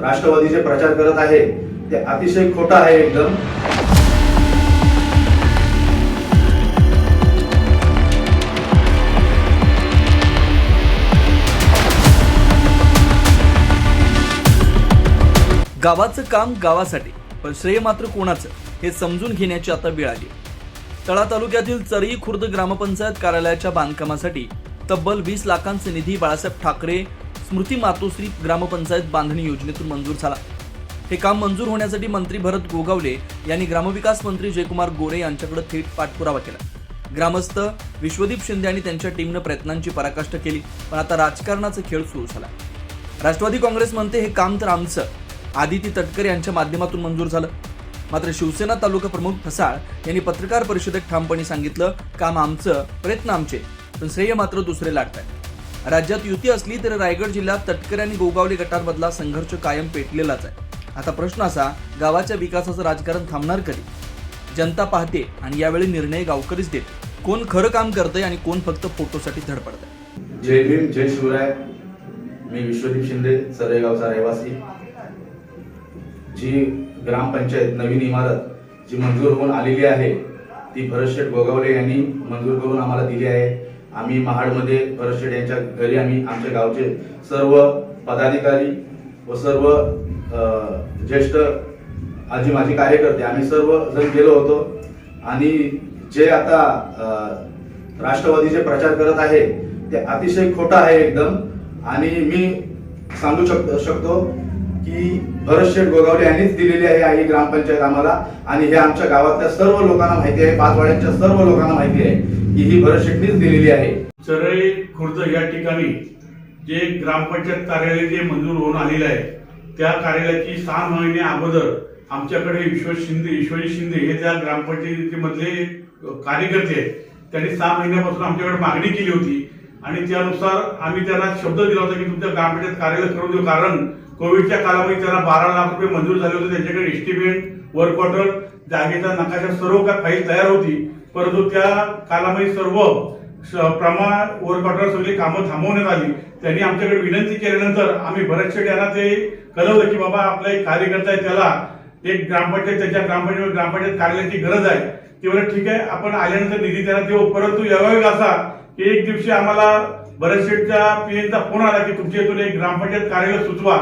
राष्ट्रवादीचे प्रचार करत आहे ते अतिशय खोटं आहे एकदम. गावाचं काम गावासाठी पण श्रेय मात्र कोणाचं हे समजून घेण्याची आता वेळ आली. तळा तालुक्यातील चरई खुर्द ग्रामपंचायत कार्यालयाच्या बांधकामासाठी तब्बल वीस लाखांचे निधी बाळासाहेब ठाकरे स्मृती मातोश्री ग्रामपंचायत बांधणी योजनेतून मंजूर झाला. हे काम मंजूर होण्यासाठी मंत्री भरत गोगावले यांनी ग्रामविकास मंत्री जयकुमार गोरे यांच्याकडे थेट पाठपुरावा केला. ग्रामस्थ विश्वदीप शिंदे आणि त्यांच्या टीमनं प्रयत्नांची पराकाष्ठा केली पण आता राजकारणाचा खेळ सुरू झाला. राष्ट्रवादी काँग्रेस म्हणते हे काम तर आमचं. आदिती तटकरे यांच्या माध्यमातून मंजूर झालं. मात्र शिवसेना तालुका प्रमुख फसाळ यांनी पत्रकार परिषदेत ठामपणे सांगितलं काम आमचं प्रयत्न आमचे पण श्रेय मात्र दुसरे लाटत आहेत राज्यात युती असली तरी रायगड जिल्ह्यात तटकरे आणि गोगावली गटांमधला संघर्ष कायम पेटलेलाच आहे. आता प्रश्न असा गावाच्या विकासाचं राजकारण थांबणार कधी? जनता पाहते आणि यावेळी निर्णय गावकरीच देते. कोण खरं काम करतंय आणि कोण फक्त फोटोसाठी धडपडतंय? जय भीम जय शिवराय. मी विश्वदीप शिंदे सरेगावचा रहिवासी. जी ग्रामपंचायत नवीन इमारत जी मंजूर होऊन आलेली आहे ती भरतशेठ गोगावले यांनी मंजूर करून आम्हाला दिली आहे. आम्ही महाडमध्ये परशेड यांच्या घरी आम्ही आमच्या गावचे सर्व पदाधिकारी व सर्व ज्येष्ठ आजी माझी कार्यकर्ते आम्ही सर्व जण गेलो होतो. आणि जे आता राष्ट्रवादीचे प्रचार करत आहे ते अतिशय खोटं आहे एकदम. आणि मी सांगू शक शकतो की भरतशेठ गोगावले यांनीच दिलेली आहे ही ग्रामपंचायत आम्हाला. आणि हे आमच्या गावातल्या सर्व लोकांना माहिती आहे पाचवाड्यांच्या सर्व लोकांना माहिती आहे की ही भरतशेठनीच दिलेली आहे. चरई खुर्द या ठिकाणी जे ग्रामपंचायत कार्यालय जे मंजूर होऊन आलेलं आहे त्या कार्यालयाची सहा महिने अगोदर आमच्याकडे विश्व शिंदे ईश्वरी शिंदे हे त्या ग्रामपंचायतीमधले कार्यकर्ते आहेत. त्यांनी सहा महिन्यापासून आमच्याकडे मागणी केली होती. आणि त्यानुसार आम्ही त्यांना शब्द दिला होता की तुमच्या ग्रामपंचायत कार्यालय करून देऊ कारण कोविडच्या कालामध्ये त्यांना बारा लाख रुपये मंजूर झाले होते. त्यांच्याकडे एस्टिमेट वर्क ऑर्डर जागेचा नकाशा सर्व काय फाईल तयार होती. परंतु त्या कालामध्ये सर्व प्रमाण वर्क ऑर्डर सगळी कामं थांबवण्यात आली. त्यांनी आमच्याकडे विनंती केल्यानंतर आम्ही बऱ्याचशे त्यांना ते कळवलं की बाबा आपला एक कार्यकर्ता आहे त्याला एक ग्रामपंचायत त्याच्या ग्रामपंचायत ग्रामपंचायत कार्यालयाची गरज आहे. ते म्हणजे ठीक आहे आपण आल्यानंतर निधी त्यांना देऊ. परंतु यावेळी असा की एक दिवशी आम्हाला भरत शेठच्या पीएनचा फोन आला की तुमच्या इथून एक ग्रामपंचायत कार्यालय सुचवा.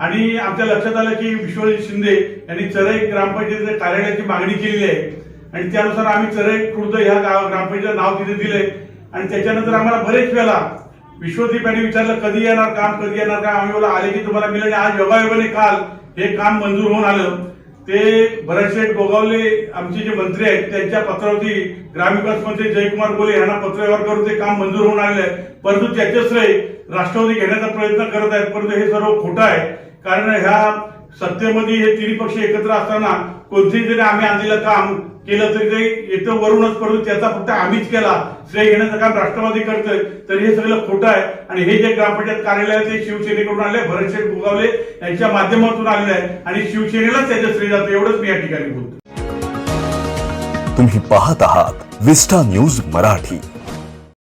आणि आमच्या लक्षात आलं की विश्वजित शिंदे यांनी चरई ग्रामपंचायतीच्या कार्यालयाची मागणी केलेली आहे. आणि त्यानुसार आम्ही चरई खुर्द ह्या गाव ग्रामपंचायत नाव तिथे दिले आणि त्याच्यानंतर आम्हाला बरेच वेळा विश्वदीप यांनी विचारलं कधी येणार काम? कधी येणार काम? आम्ही बोला आले की तुम्हाला मिळाले. आज योगायोगाने काल हे काम मंजूर होऊन आलं. ते भरतशेठ गोगावले आमचे जे मंत्री आहेत त्यांच्या पत्रावरती ग्रामविकास मंत्री जयकुमार बोले यांना पत्रव्यवहार करून ते काम मंजूर होऊन आलेलं आहे परंतु त्याचे श्रेय राष्ट्रवादी घेण्याचा प्रयत्न करत आहेत. परंतु हे सर्व खोटं आहे. कारण ह्या सत्तेमध्ये हे तिन्ही पक्ष एकत्र असताना कोणतेही जरी आम्ही आणलेलं काम केलं तरी ते येतं वरूनच परंतु त्याचा फक्त आम्हीच केला. श्रेय घेण्याचं काम राष्ट्रवादी करतोय तर हे सगळं खोटं आहे. आणि हे जे ग्रामपंचायत कार्यालय ते शिवसेनेकडून आले भरतशेठ गोगावले यांच्या माध्यमातून आलेलं आहे. आणि शिवसेनेलाच त्याचं श्रेय जातं एवढंच मी या ठिकाणी बोलतो तुम्ही पाहत आहात विस्टा न्यूज मराठी.